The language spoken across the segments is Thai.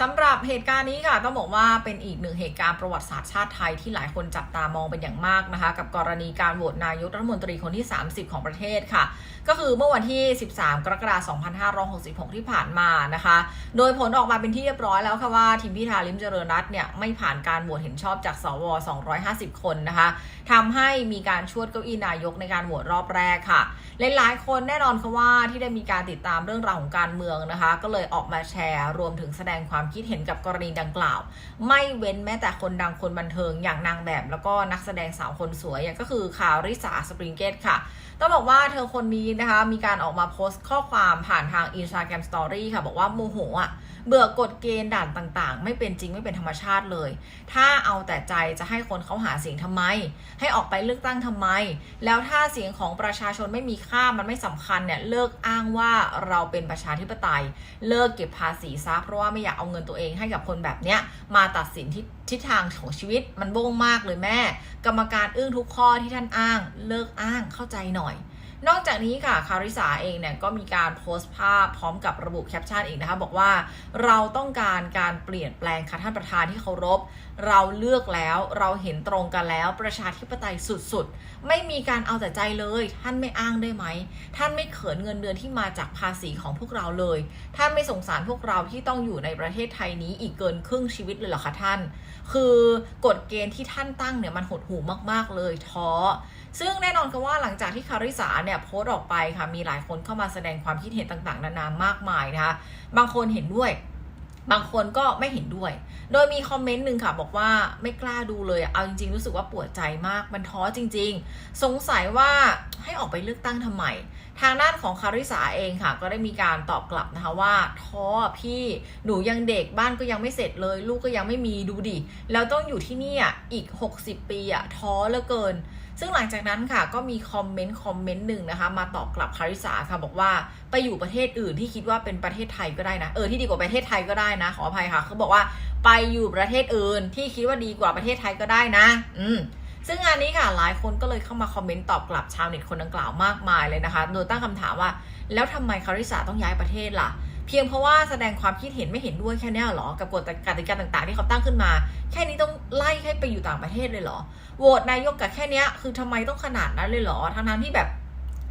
สำหรับเหตุการณ์นี้ค่ะต้องบอกว่าเป็นอีกหนึ่งเหตุการณ์ประวัติศาสตร์ชาติไทยที่หลายคนจับตามองเป็นอย่างมากนะคะ กับกรณีการโหวตนายกรัฐมนตรีคนที่ 30 ของประเทศค่ะ ก็คือเมื่อวันที่ 13 กรกฎาคม 2566 ที่ผ่านมานะคะ โดยผลออกมาเป็นที่เรียบร้อยแล้วค่ะว่าทีมพิธาลิมเจริญรัตน์เนี่ยไม่ผ่านการโหวตเห็นชอบจากสว 250 คนนะคะทำให้มีการชวดเก้าอี้นายกในการโหวตรอบแรกค่ะหลายๆคนแน่นอนค่ะว่าที่ได้มีการติดตามเรื่องราวของการเมืองนะคะ ก็เลยออกมาแชร์รวมถึงแสดงความคิดเห็นกับกรณีดังกล่าว ไม่เว้นแม้แต่คนดังคนบันเทิงอย่างนางแบบ แล้วก็นักแสดงสาวคนสวยอย่างก็คือคาริสาสปริงเกตค่ะต้องบอกว่าเธอคนนี้นะคะ มีการออกมาโพสต์ข้อความผ่านทาง Instagram Story ค่ะ บอกว่าโมโหอะ เบื่อกฎเกณฑ์ด่านต่างๆ ไม่เป็นจริงไม่เป็นธรรมชาติเลย ถ้าเอาแต่ใจจะให้คนเขาหาเสียงทำไม ให้ออกไปเลือกตั้งทำไม แล้วถ้าเสียงของประชาชนไม่มีค่ามันไม่สำคัญเนี่ยเลิกอ้างว่าเราเป็นประชาธิปไตย เลิกเก็บภาษีซะเพราะว่าไม่อยากเอาเงินตัวเองให้กับคนแบบเนี้ยมาตัดสินทิศทิศทางของชีวิตมันโบ้งมากเลยแม่ กรรมการอึ้งทุกข้อที่ท่านอ้าง เลิกอ้างเข้าใจหน่อย นอกจากนี้ค่ะคาริสาเองเนี่ยก็มีการโพสต์ภาพพร้อมกับระบุแคปชั่นอีกนะคะบอกว่าเราต้องการการเปลี่ยนแปลงค่ะท่านประธานที่เคารพ เราเลือกแล้วเราเห็นตรงกันแล้วประชาธิปไตยสุดๆ ไม่มีการเอาแต่ใจเลย ท่านไม่อ้างได้ไหม ท่านไม่เขินเงินเดือนที่มาจากภาษีของพวกเราเลย ท่านไม่สงสารพวกเราที่ต้องอยู่ในประเทศไทยนี้อีกเกินครึ่งชีวิตเลยเหรอคะท่าน คือกฎเกณฑ์ที่ท่านตั้งเนี่ยมันหดหู่มากๆเลยท้อซึ่งแน่นอนค่ะว่าหลังจากที่คาริสาเนี่ยโพสต์ออกไปค่ะมีหลายคนเข้ามาแสดงความคิดเห็นต่างๆ นานามากมายนะคะบางคนเห็นด้วย บางคนก็ไม่เห็นด้วย โดยมีคอมเมนต์หนึ่งค่ะ บอกว่าไม่กล้าดูเลยเอาจริงๆ รู้สึกว่าปวดใจมากมันท้อจริง ๆ สงสัยว่าให้ออกไปเลือกตั้งทำไมทางด้านของคาริสาเองค่ะ ก็ได้มีการตอบกลับนะคะว่าท้อพี่หนูยังเด็กบ้านก็ยังไม่เสร็จเลย ลูกก็ยังไม่มีดูดิแล้วต้องอยู่ที่นี่อีก 60 ปีอะท้อเหลือเกิน ซึ่งหลังจากนั้นค่ะก็มีคอมเมนต์คอมเมนต์หนึ่งนะคะ มาตอบกลับคาริสาค่ะบอกว่าไปอยู่ประเทศอื่นที่คิดว่าเป็นประเทศไทยก็ได้นะ เออที่ดีกว่าประเทศไทยก็ได้นะ ขออภัยค่ะเขาบอกว่าไปอยู่ประเทศอื่นที่คิดว่าดีกว่าประเทศไทยก็ได้นะ อืมซึ่งงานนี้ค่ะหลายคนก็เลยเข้ามาคอมเมนต์ตอบกลับชาวเน็ตคนดังกล่าวมากมายเลยนะคะ โดยตั้งคำถามว่า แล้วทำไมคาริสาต้องย้ายประเทศล่ะ เพียงเพราะว่าแสดงความคิดเห็นไม่เห็นด้วยแค่นี้หรอ กับกฎกติกาต่างๆ ที่เขาตั้งขึ้นมา แค่นี้ต้องไล่ให้ไปอยู่ต่างประเทศเลยเหรอ โหวตนายกกับแค่เนี้ย คือทำไมต้องขนาดนั้นเลยเหรอ ทั้งๆที่แบบ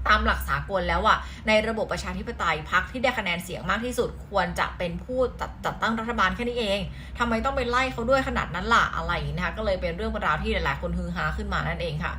ตามหลักสากลแล้วอะในระบบประชาธิปไตยพักที่ได้คะแนนเสียงมากที่สุด ควรจะเป็นผู้จัดจัดตั้งรัฐบาลแค่นี้เองทำไมต้องไปไล่เขาด้วยขนาดนั้นล่ะอะไรนะคะก็เลยเป็นเรื่องราวที่หลายๆคนฮือฮาขึ้นมานั่นเองค่ะ